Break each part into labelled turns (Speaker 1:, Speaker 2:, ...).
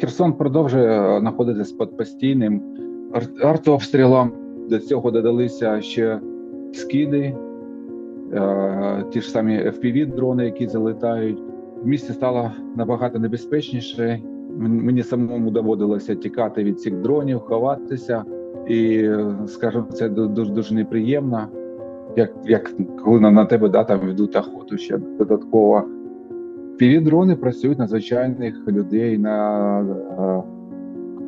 Speaker 1: Херсон продовжує знаходитися під постійним ар- артобстрілом. До цього додалися ще скиди, е, ті ж самі FPV-дрони, які залетають. В місті стало набагато небезпечніше. Мені самому доводилося тікати від цих дронів, ховатися. І, е, скажімо, це дуже дуже неприємно. Як, як коли на тебе да, там ведуть охоту ще додатково. Півдрони працюють на звичайних людей, на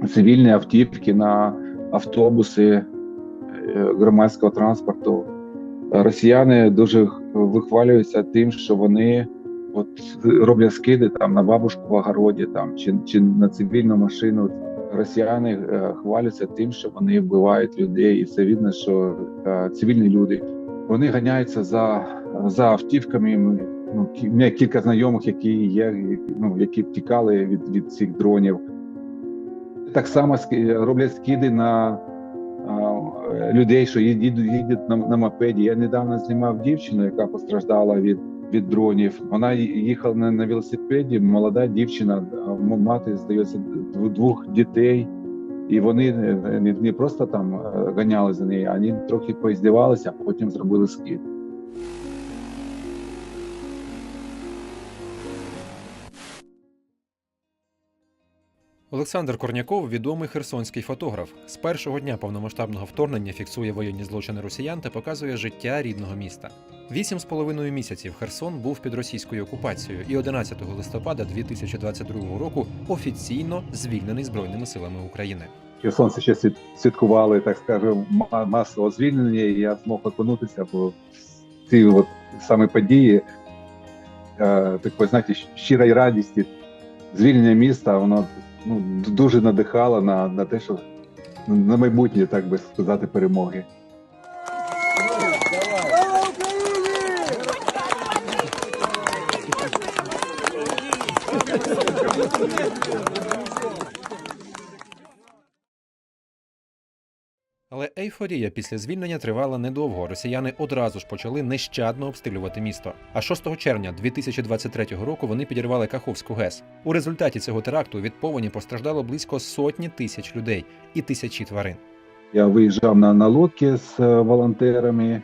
Speaker 1: е, цивільні автівки, на автобуси е, громадського транспорту. Росіяни дуже вихвалюються тим, що вони от роблять скиди там на бабушку в огороді там чи, чи на цивільну машину. Росіяни е, хваляться тим, що вони вбивають людей, і це видно, що цивільні люди вони ганяються за, за автівками. Ну, у мене кілька знайомих, які є, ну, які втікали від, від цих дронів. Так само роблять скиди на а, людей, що їдуть, на, на мопеді. Я недавно знімав дівчину, яка постраждала від, від дронів. Вона їхала на, на велосипеді, молода дівчина, мати, здається, дв- двох дітей. І вони е, не, не просто там е, ганяли за нею, а вони трохи поіздівалися, а потім зробили скид.
Speaker 2: Олександр Корняков відомий херсонський фотограф. З першого дня повномасштабного вторгнення фіксує воєнні злочини росіян та показує життя рідного міста. Вісім з половиною місяців Херсон був під російською окупацією, і 11 листопада 2022 року офіційно звільнений збройними силами України.
Speaker 1: Херсонці ще свят- святкували, так скажемо, ма- масового звільнення, і я змог окунутися в ці от саме події е, такої, знаєте, щирої радісті. Звільнення міста, воно ну, дуже надихала на, на те, що на майбутнє, так би сказати, перемоги.
Speaker 2: Але ейфорія після звільнення тривала недовго. Росіяни одразу ж почали нещадно обстрілювати місто. А 6 червня 2023 року вони підірвали Каховську ГЕС. У результаті цього теракту від повені постраждало близько сотні тисяч людей і тисячі тварин.
Speaker 1: Я виїжджав на, на лодки з е, волонтерами,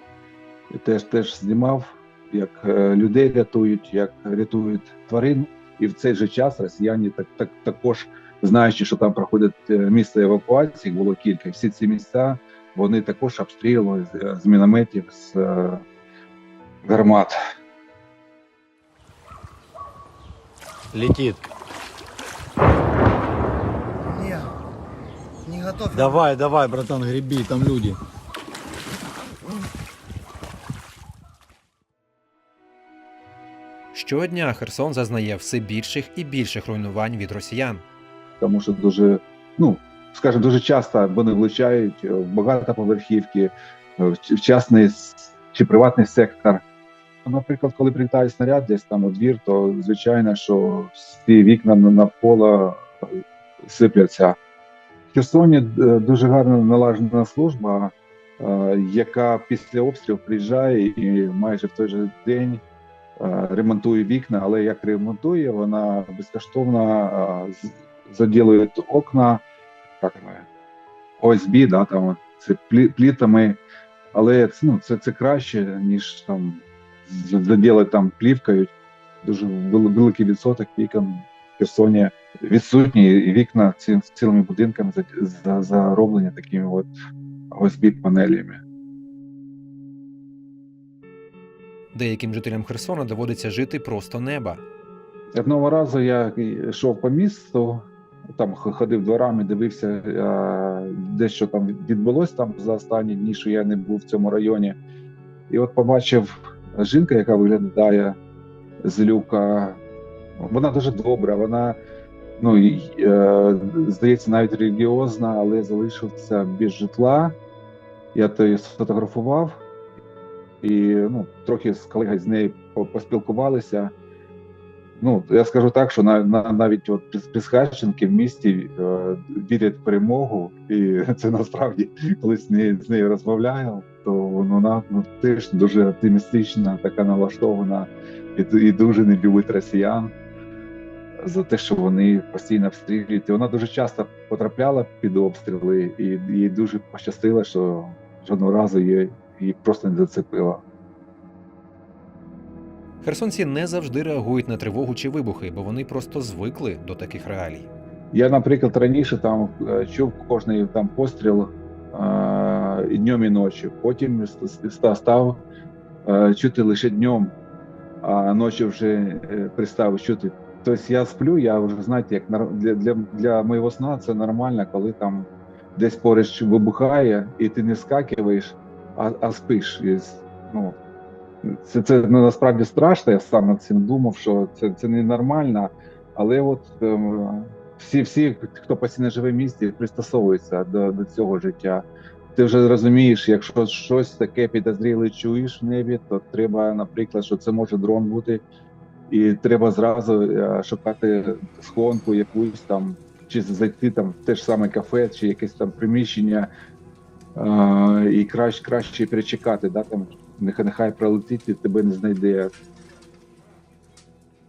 Speaker 1: теж теж знімав, як е, людей рятують, як рятують тварин. І в цей же час росіяни так, так також знаючи, що там проходять е, місце евакуації, було кілька. Всі ці місця вони також обстрілювали з, е, мінометів, з е, гармат.
Speaker 3: Летит.
Speaker 4: Не, не готов.
Speaker 3: Давай, давай, братан, греби, там люди.
Speaker 2: Щодня Херсон зазнає все більших і більших руйнувань від росіян.
Speaker 1: тому що дуже, ну скажімо, дуже часто вони влучають в багатоповерхівки, в в частний чи приватний сектор. Наприклад, коли прилітає снаряд десь там у двір, то звичайно, що всі вікна навколо е, сипляться. В Херсоні е, дуже гарно налажена служба, е, яка після обстрілу приїжджає і майже в той же день е, ремонтує вікна, але як ремонтує, вона безкоштовно е, заділує окна, як ми, ОСБ, да, там, це плітами, але це, ну, це, це краще, ніж там з- заділити там плівкою. Дуже великий відсоток вікон в Херсоні відсутні, і вікна ці, цілими будинками за- за- зароблені такими от ОСБ панелями.
Speaker 2: Деяким жителям Херсона доводиться жити просто неба.
Speaker 1: Одного разу я йшов по місту, там ходив дворами, дивився, е, де що там відбулось там за останні дні, що я не був в цьому районі. І от побачив жінка, яка виглядає з люка. Вона дуже добра, вона, ну, е, здається, навіть релігіозна, але залишився без житла. Я то сфотографував і ну, трохи з колегою з нею поспілкувалися. Ну, я скажу так, що на, на навіть от Пісхащенки в місті е, вірять в перемогу, і це насправді, коли з нею, з нею розмовляю, то вона ну, теж дуже оптимістична, така налаштована і, і дуже не любить росіян. за те, що вони постійно обстрілюють. І вона дуже часто потрапляла під обстріли, і їй дуже пощастило, що жодного разу її, її просто не зацепило.
Speaker 2: Херсонці не завжди реагують на тривогу чи вибухи, бо вони просто звикли до таких реалій.
Speaker 1: Я, наприклад, раніше там е, чув кожний там постріл е, і днем і ночі. Потім став е, чути лише днем, а ночі вже перестав чути. Тобто я сплю, я вже знаєте, як для, для, для моєго сна це нормально, коли там десь поруч вибухає, і ти не скакиваєш, а, а спиш. І, ну, це, це ну, насправді страшно. Я сам над цим думав, що це, це ненормально, але от. ем, всі, всі, хто постійно живе в місті, пристосовуються до, до цього життя. Ти вже розумієш, якщо щось таке підозріле чуєш в небі, то треба, наприклад, що це може дрон бути, і треба зразу е, шукати схованку якусь там, чи зайти там в те ж саме кафе, чи якесь там приміщення, е, і краще, краще перечекати, да, там, нехай, нехай пролетить і тебе не знайде.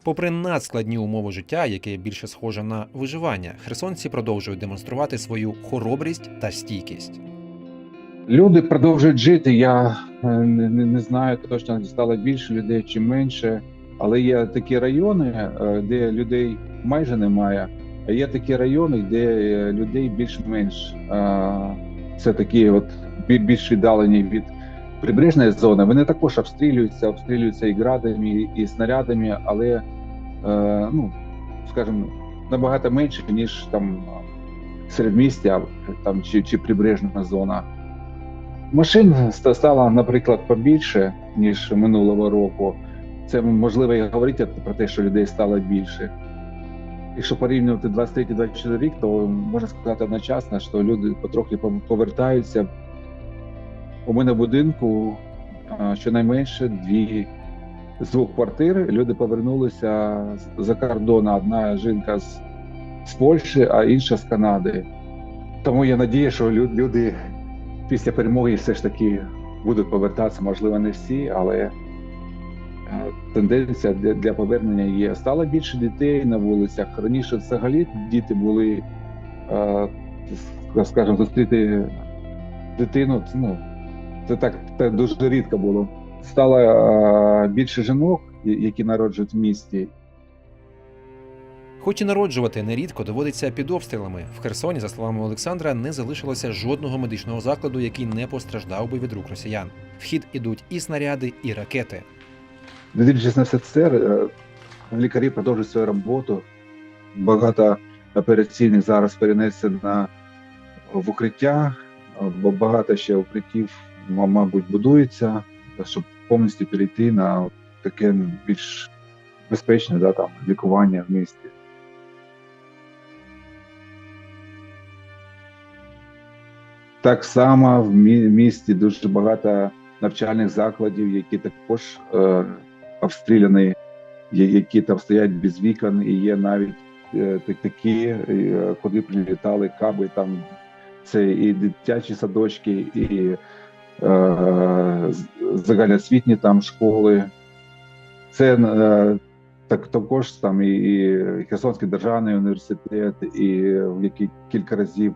Speaker 2: Попри надскладні умови життя, яке більше схоже на виживання, херсонці продовжують демонструвати свою хоробрість та стійкість.
Speaker 1: Люди продовжують жити. Я е, не, не, не знаю точно стало більше людей чи менше, але є такі райони, е, де людей майже немає. А є такі райони, де е, людей більш-менш це такі, от більш віддалені від прибережної зони. Вони також обстрілюються, обстрілюються і градами, і снарядами, але е, ну скажімо, набагато менше ніж там середмістя там чи, чи прибережна зона. Машин стало, наприклад, побільше, ніж минулого року. Це можливо і говорити про те, що людей стало більше. Якщо порівнювати 23-24 рік, то можна сказати одночасно, що люди потрохи повертаються. У мене в будинку щонайменше дві з двох квартир люди повернулися за кордону. Одна жінка з, з Польщі, а інша з Канади. Тому я надію, що люди після перемоги все ж таки будуть повертатися, можливо, не всі, але е, тенденція для, повернення є. Стало більше дітей на вулицях. Раніше взагалі діти були, е, скажімо, зустріти дитину. Ну, це так, так дуже рідко було. Стало е, більше жінок, які народжують в місті,
Speaker 2: Хоч і народжувати нерідко доводиться під обстрілами. В Херсоні, за словами Олександра, не залишилося жодного медичного закладу, який не постраждав би від рук росіян. В хід ідуть і снаряди, і ракети.
Speaker 1: Дивлячись на все це, е, лікарі продовжують свою роботу. Багато операційних зараз перенесено на в укриття, е, бо багато ще укриттів, мабуть, будується, щоб повністю перейти на таке більш безпечне да, там, лікування в місті. Так само в місті дуже багато навчальних закладів, які також е, обстріляні, які там стоять без вікон, і є навіть е, такі, е, куди прилітали каби. Там це і дитячі садочки, і загальноосвітні там школи. Це е, так також там і, і Херсонський державний університет, і в який кілька разів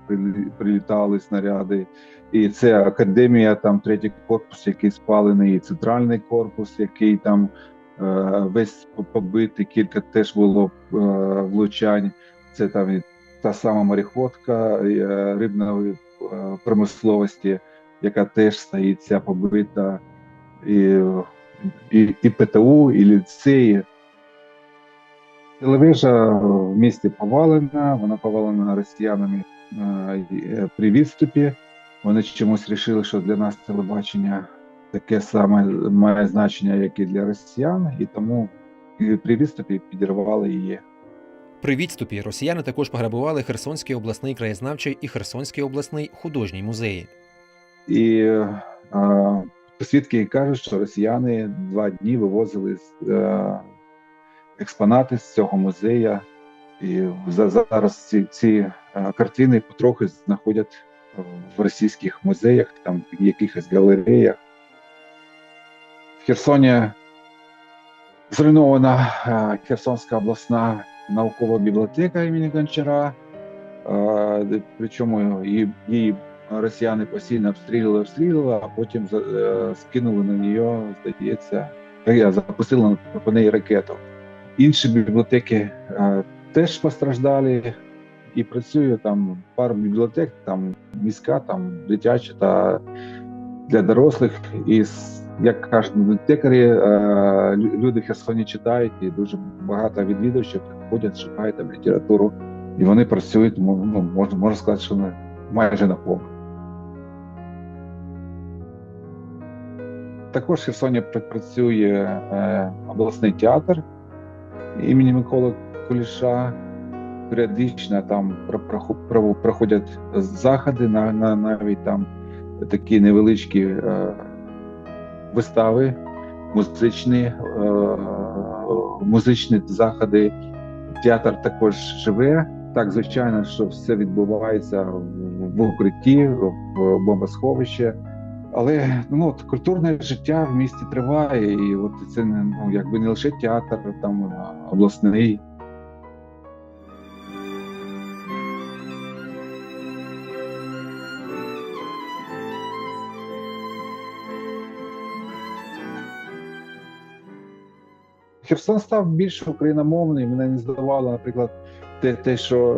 Speaker 1: прилітали снаряди. І це академія, там третій корпус, який спалений, і центральний корпус, який там е, весь побитий, кілька теж було е, влучань. Це там і та сама мореходка е, рибної е, промисловості, яка теж стоїть ця побита, і, і, і ПТУ, і ліцеї. Телевежа в місті повалена, вона повалена росіянами е, при відступі. Вони чомусь вирішили, що для нас телебачення таке саме має значення, як і для росіян, і тому при відступі підірвали її.
Speaker 2: При відступі росіяни також пограбували Херсонський обласний краєзнавчий і Херсонський обласний художній музеї.
Speaker 1: І е, свідки кажуть, що росіяни два дні вивозили е, експонати з цього музею. І зараз ці, ці е, картини потрохи знаходять в російських музеях, там в якихось галереях. В Херсоні зруйнована е, Херсонська обласна наукова бібліотека імені Гончара. Е, Причому її, її росіяни постійно обстрілювали, обстрілювали, а потім е, скинули на неї, здається, запустили по неї ракету. Інші бібліотеки е, теж постраждали, і працює там пару бібліотек, там міська, там дитяча та для дорослих. І як кажуть бібліотекарі, е, люди Херсоні читають, і дуже багато відвідувачів приходять, шукають там літературу, і вони працюють, ну, можна, можна сказати, що майже на повну. Також в Херсоні працює е, обласний театр імені Миколи Куліша. Періодично там про- прохо- про- проходять заходи, на, на, навіть там такі невеличкі е, вистави, музичні, е, музичні заходи. Театр також живе. Так, звичайно, що все відбувається в укритті, в бомбосховищі. Але ну, от, культурне життя в місті триває, і от це ну, якби не лише театр, там обласний. Херсон став більш україномовний. Мене не здавало, наприклад, те, те що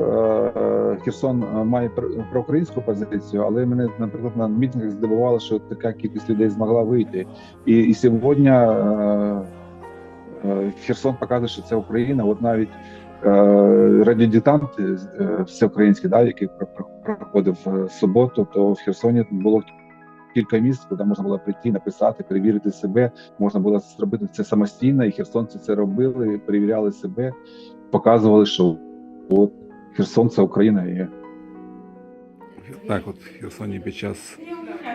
Speaker 1: е, е, Херсон е, має пр- проукраїнську позицію, але мене, наприклад, на мітингах здивувало, що така кількість людей змогла вийти. І, і сьогодні е, е, Херсон показує, що це Україна. От навіть е, радіодиктант е, всеукраїнський, да, який про- про- проходив в суботу, то в Херсоні було кілька місць, куди можна було прийти, написати, перевірити себе. Можна було зробити це самостійно, і херсонці це робили, перевіряли себе, показували, що от Херсон це Україна є.
Speaker 5: Так, от в Херсоні під час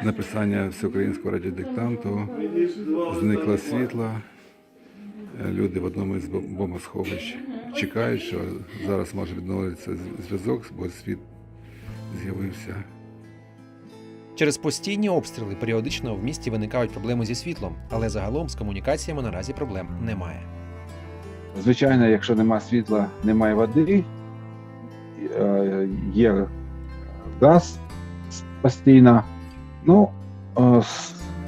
Speaker 5: написання всеукраїнського радіодиктанту зникло світло. Е, Люди в одному із бом- бомбосховищ чекають, що зараз може відновитися зв'язок, бо світ з'явився.
Speaker 2: Через постійні обстріли періодично в місті виникають проблеми зі світлом, але загалом з комунікаціями наразі проблем немає.
Speaker 1: Звичайно, якщо немає світла, немає води, є газ постійно. Ну, е,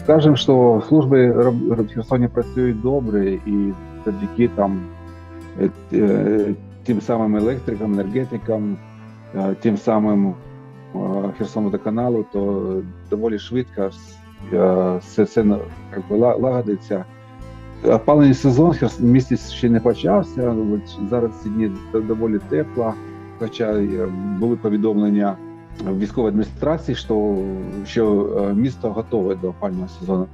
Speaker 1: скажемо, що служби в Херсоні працюють добре і завдяки там е, е, тим самим електрикам, енергетикам, е, тим самим е, Херсонводоканалу, то доволі швидко е, все, би, лагодиться. Опалений сезон в місті ще не почався. Зараз ці дні доволі тепло. Хоча е, були повідомлення в військовій адміністрації, що, що е, місто готове до опального сезону.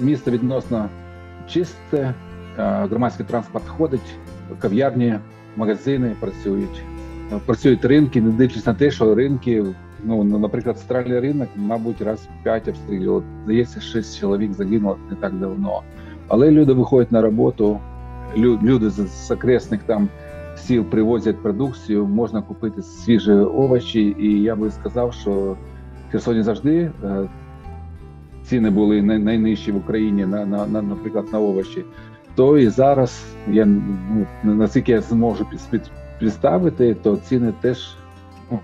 Speaker 1: Місто відносно чисте, е, громадський транспорт ходить, кав'ярні, магазини працюють. Працюють ринки, не дивлячись на те, що ринки ну, наприклад, центральний ринок, мабуть, раз п'ять обстрілював. Здається, шість чоловік загинуло не так давно. Але люди виходять на роботу, люди з, окресних там сіл привозять продукцію, можна купити свіжі овочі. І я би сказав, що в Херсоні завжди е, ціни були найнижчі в Україні на, на, на, наприклад, на овочі. То і зараз я ну, наскільки я зможу під- під- представити, то ціни теж ну,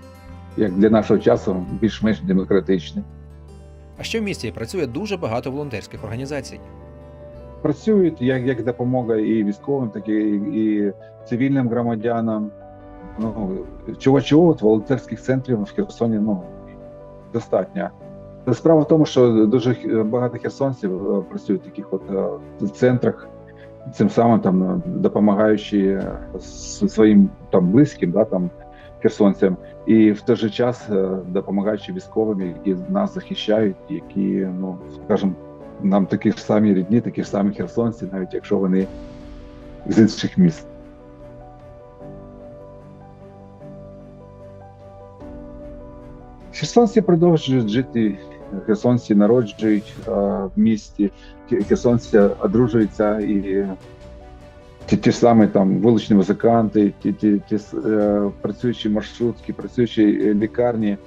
Speaker 1: як для нашого часу, більш-менш демократичні.
Speaker 2: А ще в місті працює дуже багато волонтерських організацій.
Speaker 1: Працюють як, як допомога і військовим, так і, і цивільним громадянам. Ну, чого чого волонтерських центрів в Херсоні ну, достатньо. Справа в тому, що дуже багато херсонців е, працюють в таких от е, центрах, цим самим там е, допомагаючи своїм там близьким, да, там херсонцям, і в той же час допомагаючи військовим, які нас захищають, які, ну скажімо, нам такі ж самі рідні, такі ж самі херсонці, навіть якщо вони з інших міст. Херсонці продовжують жити, херсонці народжують е, в місті, херсонці одружуються і ті, ті самі там вуличні музиканти, ті, ті, ті с- е, працюючі маршрутки, працюючі е, лікарні.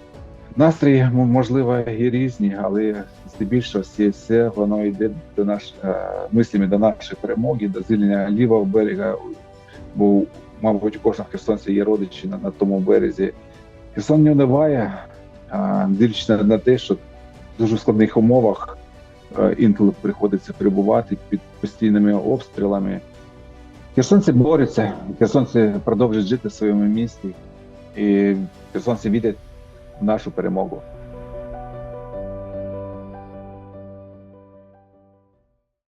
Speaker 1: Настрої можливо і різні, але здебільшого все, воно йде до наш е, мислями до нашої перемоги, до звільнення лівого берега. Бо, мабуть, у кожного херсонця є родичі на, на тому березі. Херсон не а, дивлячись на, те, що в дуже складних умовах е, інколи приходиться перебувати під постійними обстрілами. Херсонці борються, херсонці продовжують жити в своєму місті, і херсонці вірять в нашу перемогу.